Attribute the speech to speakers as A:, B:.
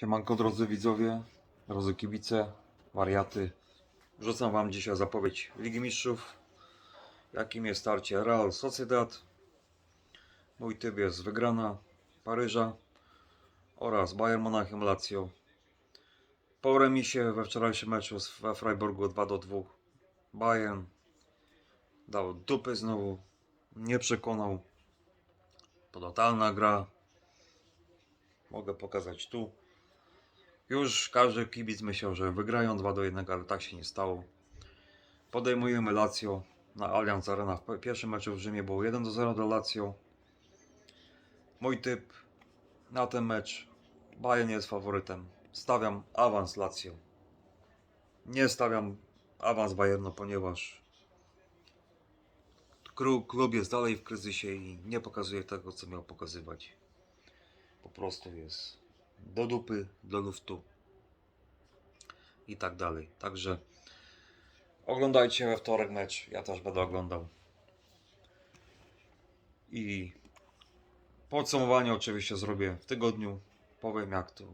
A: Siemanko drodzy widzowie, drodzy kibice, wariaty. Rzucam wam dzisiaj zapowiedź Ligi Mistrzów, jakim jest starcie Real Sociedad. Mój typ jest wygrana Paryża oraz Bayern Monachium Lazio. Po remisie we wczorajszym meczu we Freiburgu 2 do 2 Bayern dał dupy znowu, nie przekonał. To totalna gra. Mogę pokazać tu. Już każdy kibic myślał, że wygrają 2 do 1, ale tak się nie stało. Podejmujemy Lazio na Allianz Arena. W pierwszym meczu w Rzymie było 1 do 0 dla Lazio. Mój typ na ten mecz. Bayern jest faworytem. Stawiam awans Lazio. Nie stawiam awans Bayernu, ponieważ klub jest dalej w kryzysie i nie pokazuje tego, co miał pokazywać. Po prostu jest do dupy, do luftu i tak dalej. Także oglądajcie we wtorek mecz. Ja też będę oglądał. I podsumowanie oczywiście zrobię w tygodniu. Powiem jak to